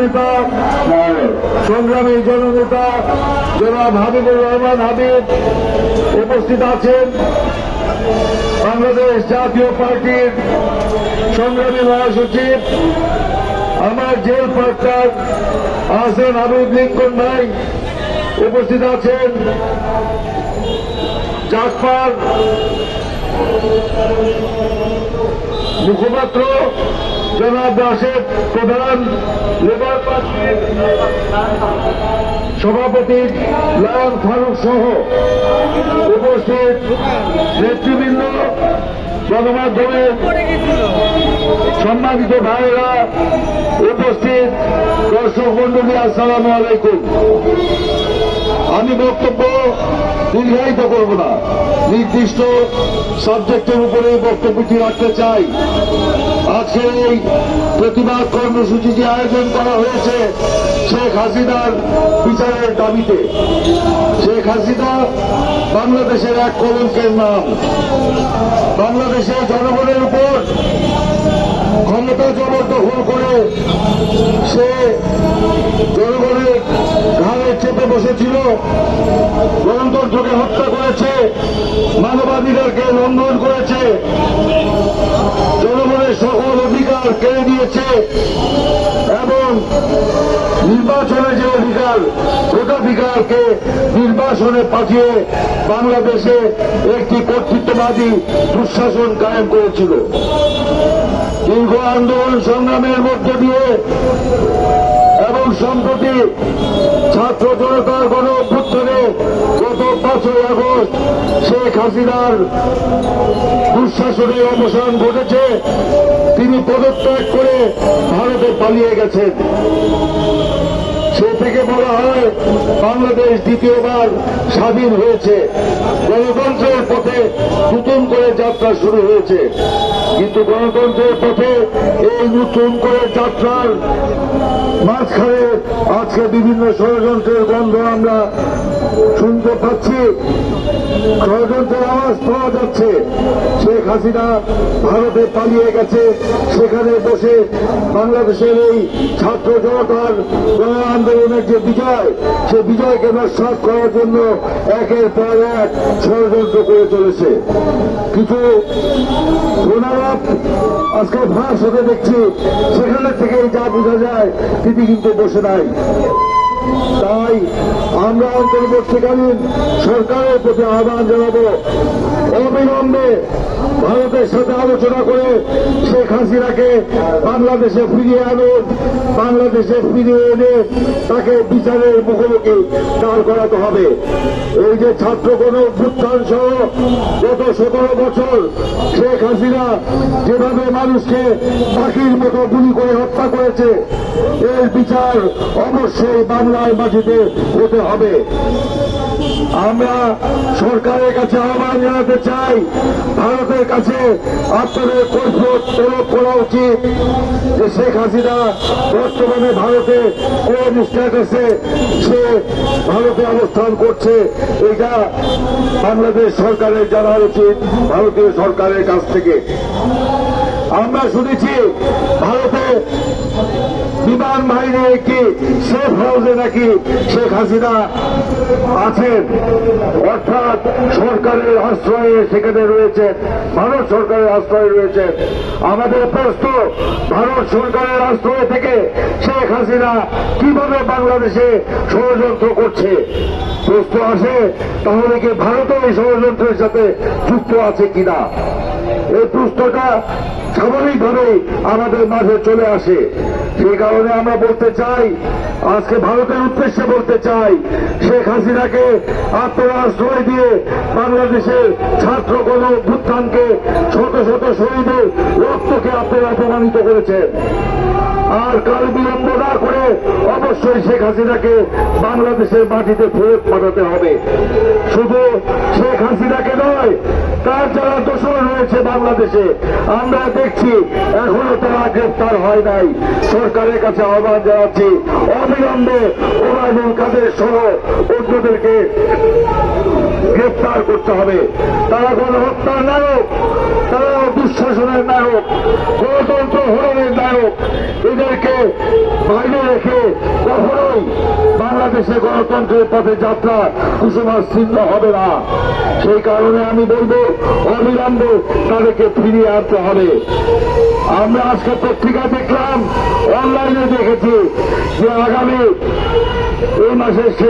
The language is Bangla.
নেতা সংগ্রামী জননেতা, জনাব হাবিবুর রহমান হাবিব উপস্থিত আছেন। বাংলাদেশ জাতীয় পার্টির সংগ্রামী মহাসচিব, আমার jail partner Ahsan Habib Lincoln ভাই উপস্থিত আছেন। জাফর মুখপাত্র জনাব রাশেদ প্রধান লেবার পার্টির সভাপতি লায়ন ফারুক সহ উপস্থিত নেতৃবৃন্দ, গণমাধ্যমের সম্মানিত ভাইয়েরা উপস্থিত। দর্শক মন্ডলী আসসালামু আলাইকুম। আমি বক্তব্য দীর্ঘায়িত করব না। নির্দিষ্ট সাবজেক্টের উপরে বক্তব্যটি রাখতে চাই। আজকে এই প্রতিবাদ কর্মসূচি যে আয়োজন করা হয়েছে শেখ হাসিনার বিচারের দাবিতে। শেখ হাসিনা বাংলাদেশের এক কলঙ্কের নাম। বাংলাদেশের জনগণের উপর ক্ষমতা জবরদখল করে সে জনগণের ঘাড়ে চেপে বসেছিল, গণতন্ত্রকে হত্যা করেছে, মানবাধিকারকে লঙ্ঘন করেছে। জনগণের সকল অধিকার কেড়ে দিয়েছে এবং নির্বাচনে যে অধিকার ভোটাধিকারকে নির্বাচনে পাঠিয়ে বাংলাদেশে একটি কর্তৃত্ববাদী দুঃশাসন কায়েম করেছিল। দীর্ঘ আন্দোলন সংগ্রামের মধ্য দিয়ে এবং সম্প্রতি ছাত্র জনতার গণ অভ্যুত্থানে শেখ হাসিনার দুঃশাসনের অবসান ঘটেছে। তিনি পদত্যাগ করে ভারতে পালিয়ে গেছেন। সে থেকে বলা হয়, বাংলাদেশ দ্বিতীয়বার স্বাধীন হয়েছে। গণতন্ত্রের পথে নতুন করে যাত্রা শুরু হয়েছে। কিন্তু গণতন্ত্রের পথে এই নতুন করে যাত্রার মাঝখানে আজকে বিভিন্ন ষড়যন্ত্রের গন্ধ আমরা শুনতে পাচ্ছি। ষড়যন্ত্রের আওয়াজ পাওয়া যাচ্ছে। শেখ হাসিনা ভারতে পালিয়ে গেছে। সেখানে বসে বাংলাদেশের এই ছাত্র জনতার গণ আন্দোলনের যে বিজয় সে বিজয়কে নস্বাত করার জন্য একের পর এক ষড়যন্ত্র করে চলেছে। কিন্তু প্রণারাপ আজকে ভাষ হতে দেখছি, সেখানে থেকে যা বোঝা যায়, তিনি কিন্তু বসে নাই। তাই আমরা অন্তর্বর্তীকালীন সরকারের প্রতি আহ্বান জানাব। অবিলম্বে ভারতের সাথে আলোচনা করে শেখ হাসিনাকে বাংলাদেশে ফিরিয়ে আনুন, বাংলাদেশে ফিরিয়ে এনে তাকে বিচারের মুখোমুখি দাঁড় করাতে হবে। এই যে ছাত্র গণ অভ্যুত্থান সহ গত সতেরো বছর শেখ হাসিনা যেভাবে মানুষকে পাখির মতো গুলি করে হত্যা করেছে এর বিচার অবশ্যই বাংলার মাটিতে হতে হবে। আমরা সরকারের কাছে আহ্বান জানাতে চাই, ভারতের কাছে আপনাদের কৈফত তলব করা উচিত যে শেখ হাসিনা বর্তমানে ভারতে কোন স্ট্যাটাসে সে ভারতে অবস্থান করছে, এটা বাংলাদেশ সরকারের জানা উচিত, ভারতীয় সরকারের কাছ থেকে। আমরা শুনেছি ভারতে বিমান বাহিনী একটি সেফ হাউসে নাকি শেখ হাসিনা আছেন? অর্থাৎ সরকারের আশ্রয়ে সেখানে রয়েছেন ভারত সরকারের আশ্রয়ে রয়েছেন আমাদের প্রশ্ন, ভারত সরকারের আশ্রয় থেকে শেখ হাসিনা কীভাবে বাংলাদেশে ষড়যন্ত্র করছে? প্রশ্ন আসে, তাহলে কি ভারতও এই ষড়যন্ত্রের সাথে যুক্ত আছে কিনা? এই প্রশ্নটা স্বাভাবিকভাবেই আমাদের মাঝে চলে আসে। সেই কারণে আমরা বলতে চাই, আজকে ভারতের উদ্দেশ্যে বলতে চাই, শেখ হাসিনাকে আপনারা দিয়ে বাংলাদেশের ছাত্র গণ অভ্যুত্থানকে শত শত শহীদের রক্তকে আপনারা অপমানিত করেছেন আর কাল বিলম্ব না করে অবশ্যই শেখ হাসিনাকে বাংলাদেশের মাটিতে ফেরত পাঠাতে হবে। শুধু শেখ হাসিনাকে নয় তার যারা দোষর রয়েছে বাংলাদেশে? আমরা দেখছি, এখনও তারা গ্রেপ্তার হয় নাই। সরকারের কাছে আহ্বান জানাচ্ছি, অবিলম্বে ওবায়দুল কাদের সহ অন্যদেরকে গ্রেপ্তার করতে হবে। তারা গণহত্যার নায়ক, তারা দুঃসাহস শাসনের নায়ক, গণতন্ত্র হরণের নায়ক। এদেরকে বাইরে রেখে কখনোই বাংলাদেশে গণতন্ত্রের পথে যাত্রা কুসুমাচ্ছিন্ন হবে না। সেই কারণে আমি বলব, অবিলম্বে তাদেরকে ফিরিয়ে আনতে হবে। আমরা আজকে পত্রিকা দেখলাম, অনলাইনে দেখেছি যে আগামী এই মাসের শেষে